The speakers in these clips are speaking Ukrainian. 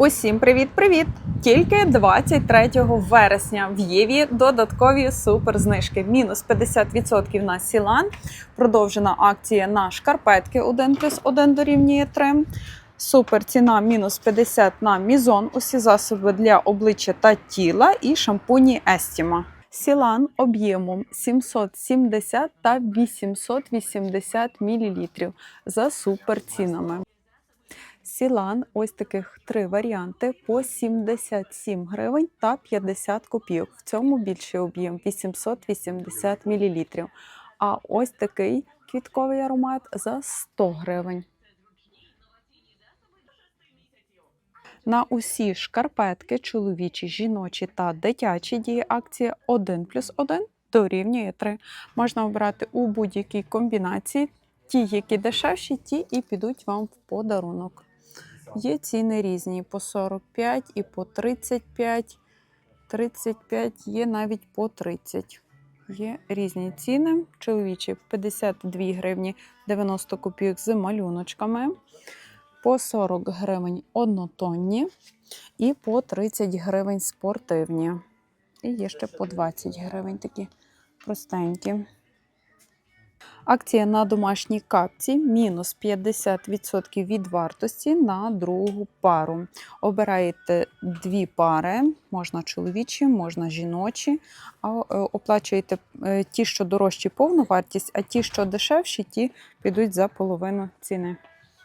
Усім привіт-привіт! Тільки 23 вересня в Єві додаткові суперзнижки. Мінус 50% на Сілан. Продовжена акція на шкарпетки 1 плюс 1 дорівнює 3. Супер ціна мінус 50 на мізон. Усі засоби для обличчя та тіла і шампуні Естіма. Сілан об'ємом 770 та 880 мл за суперцінами. Сілан, ось таких три варіанти по 77 гривень та 50 копійок. В цьому більший об'єм 880 мл. А ось такий квітковий аромат за 100 гривень. На усі шкарпетки, чоловічі, жіночі та дитячі діє акція 1 плюс 1 дорівнює 3. Можна обрати у будь-якій комбінації. Ті, які дешевші, ті і підуть вам в подарунок. Є ціни різні по 45 і по 35. 35 є навіть по 30. Є різні ціни. Чоловічі 52 гривні 90 копійок з малюночками, по 40 гривень однотонні і по 30 гривень спортивні. І є ще по 20 гривень такі простенькі. Акція на домашні капці мінус 50% від вартості на другу пару. Обираєте дві пари, можна чоловічі, можна жіночі, е, оплачуєте е, ті, що дорожчі повну вартість, а ті, що дешевші, ті підуть за половину ціни.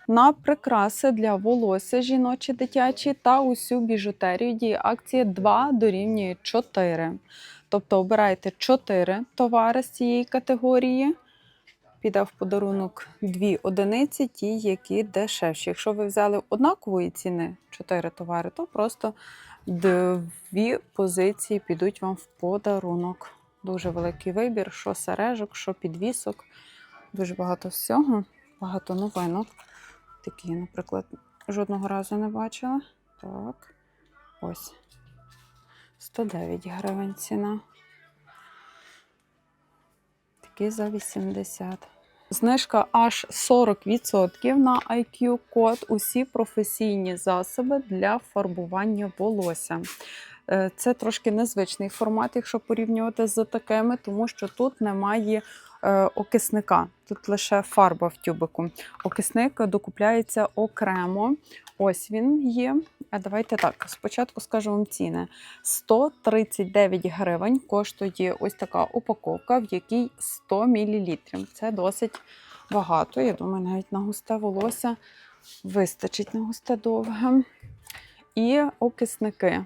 На прикраси для волосся жіночі, дитячі та усю біжутерію діє акція 2 дорівнює 4. Тобто обирайте 4 товари з цієї категорії піде в подарунок дві одиниці, ті, які дешевші. Якщо ви взяли однакової ціни 4 товари, то просто дві позиції підуть вам в подарунок. Дуже великий вибір, що сережок, що підвісок. Дуже багато всього, багато новинок. Такі, наприклад, жодного разу не бачила. Так, ось. 109 гривень ціна. Такі за 80. Знижка аж 40% на IQ код усі професійні засоби для фарбування волосся. Е, Це трошки незвичний формат, якщо порівнювати з такими, тому що тут немає е, окисника, тут лише фарба в тюбику. Окисник докупляється окремо. Ось він є. А давайте так, спочатку скажу вам ціни. 139 гривень коштує ось така упаковка, в якій 100 мл. Це досить багато. Я думаю, навіть на густе волосся вистачить на густе довге. І окисники.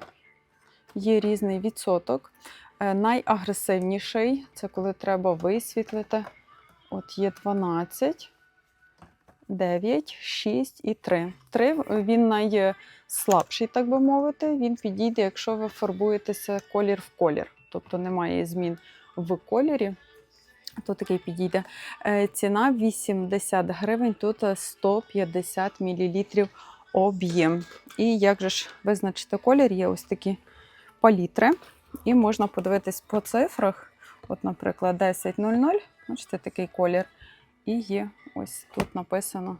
Є різний відсоток. Е, Найагресивніший це коли треба висвітлити. От є 12. 9, 6 і 3. 3 він найслабший, так би мовити. Він підійде, якщо ви фарбуєтеся колір в колір. Тобто немає змін в кольорі. То такий підійде. Е, Ціна 80 гривень, тут 150 мл об'єм. І як же ж визначити колір, є ось такі палітри. І можна подивитись по цифрах. От, наприклад, 10.00, бачите, такий колір. І є ось тут написано,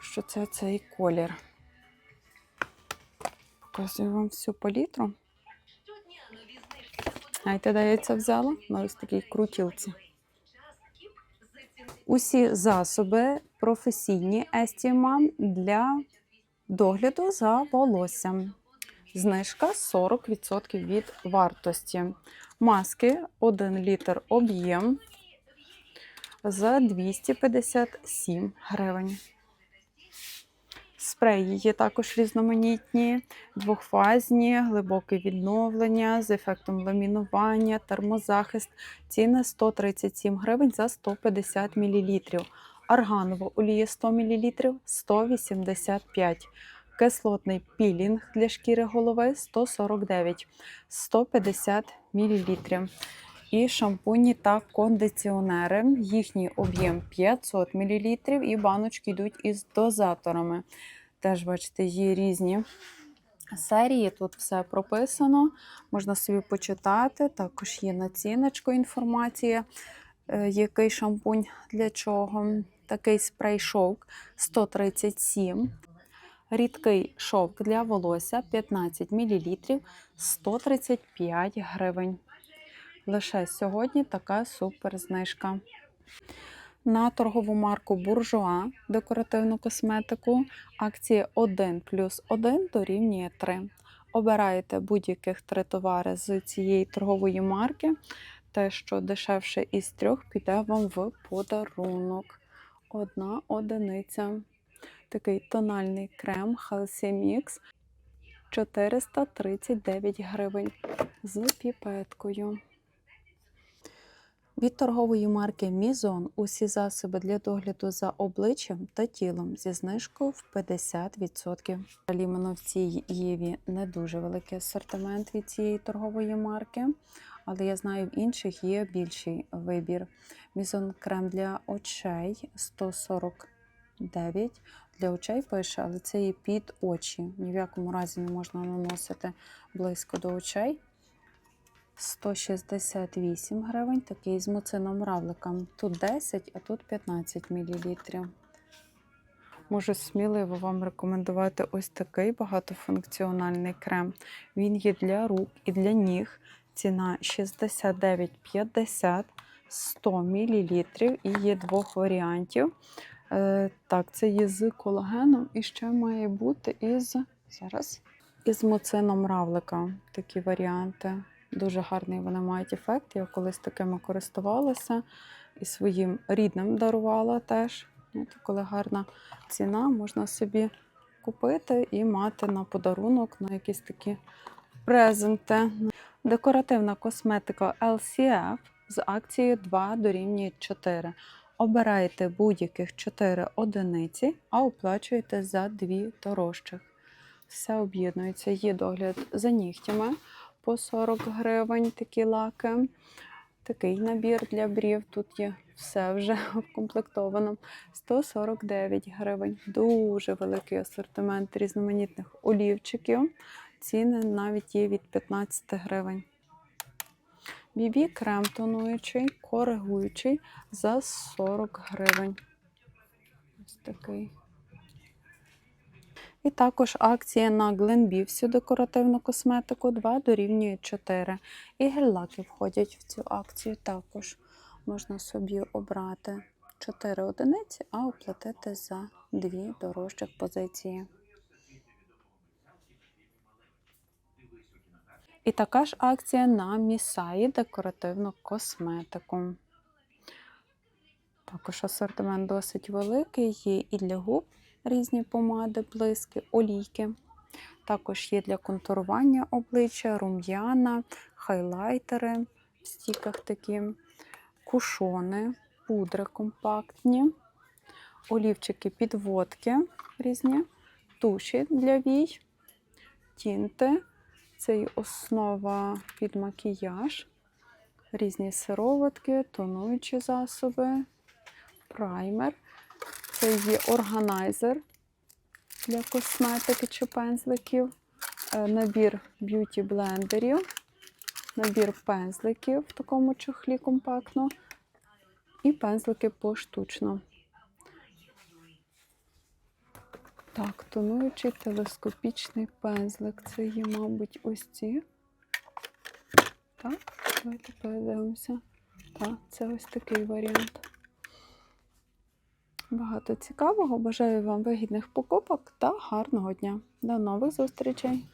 що це цей колір. Показую вам всю палітру. Знаєте, де я це взяла? На ось такій крутілці. Усі засоби професійні Естіма для догляду за волоссям. Знижка 40% від вартості. Маски 1 літр об'єм за 257 гривень. Спреї є також різноманітні, двохфазні, глибоке відновлення з ефектом ламінування, термозахист. Ціни 137 гривень за 150 мл. Арганова олія 100 мл 185 Кислотний пілінг для шкіри голови 149 150 мл і шампуні та кондиціонери. Їхній об'єм 500 мл, і баночки йдуть із дозаторами. Теж, бачите, є різні серії. Тут все прописано, можна собі почитати. Також є націночку інформація, е, який шампунь для чого. Такий спрей шовк 137. Рідкий шовк для волосся 15 мл 135 гривень. Лише сьогодні така супер знижка. На торгову марку Буржуа декоративну косметику акції 1 плюс 1 дорівнює 3. Обираєте будь-яких три товари з цієї торгової марки. Те, що дешевше із трьох, піде вам в подарунок. Одна одиниця. Такий тональний крем Healthy Mix 439 гривень з піпеткою. Від торгової марки Мізон усі засоби для догляду за обличчям та тілом зі знижкою в 50%. Взагалі, іменно в цій Єві не дуже великий асортимент від цієї торгової марки, але я знаю, в інших є більший вибір. Мізон крем для очей 149 для очей пише, але це є під очі. Ні в якому разі не можна наносити близько до очей. 168 гривень, такий з муцином равликом. Тут 10, а тут 15 мл. Можу сміливо вам рекомендувати ось такий багатофункціональний крем. Він є для рук і для ніг. Ціна 69,50 100 мл і є двох варіантів. Е, так, це є з колагеном і ще має бути із зараз із муцином равлика. Такі варіанти. Дуже гарний вони мають ефект. Я колись такими користувалася і своїм рідним дарувала теж. Знаєте, коли гарна ціна, можна собі купити і мати на подарунок на якісь такі презенти. Декоративна косметика LCF з акцією 2 дорівнює 4. Обираєте будь-яких 4 одиниці, а оплачуєте за 2 дорожчих. Все об'єднується. Є догляд за нігтями по 40 гривень такі лаки. Такий набір для брів. Тут є все вже вкомплектовано. 149 гривень. Дуже великий асортимент різноманітних олівчиків. Ціни навіть є від 15 гривень. Бібі крем тонуючий, коригуючий за 40 гривень. Ось такий. І також акція на Glenbee всю декоративну косметику 2 дорівнює 4. І гель-лаки входять в цю акцію також. Можна собі обрати 4 одиниці, а оплатити за 2 дорожчих позиції. І така ж акція на Місаї декоративну косметику. Також асортимент досить великий, є і для губ різні помади, блиски, олійки. Також є для контурування обличчя, рум'яна, хайлайтери в стіках такі, кушони, пудри компактні, олівчики підводки різні, туші для вій, тінти. Це і основа під макіяж, різні сироватки, тонуючі засоби, праймер. Це є органайзер для косметики чи пензликів, е, набір б'юті блендерів, набір пензликів в такому чохлі компактно, і пензлики поштучно. Так, тонуючий телескопічний пензлик. Це є, мабуть, ось ці. Так, давайте подивимося. Так, це ось такий варіант. Багато цікавого. Бажаю вам вигідних покупок та гарного дня. До нових зустрічей!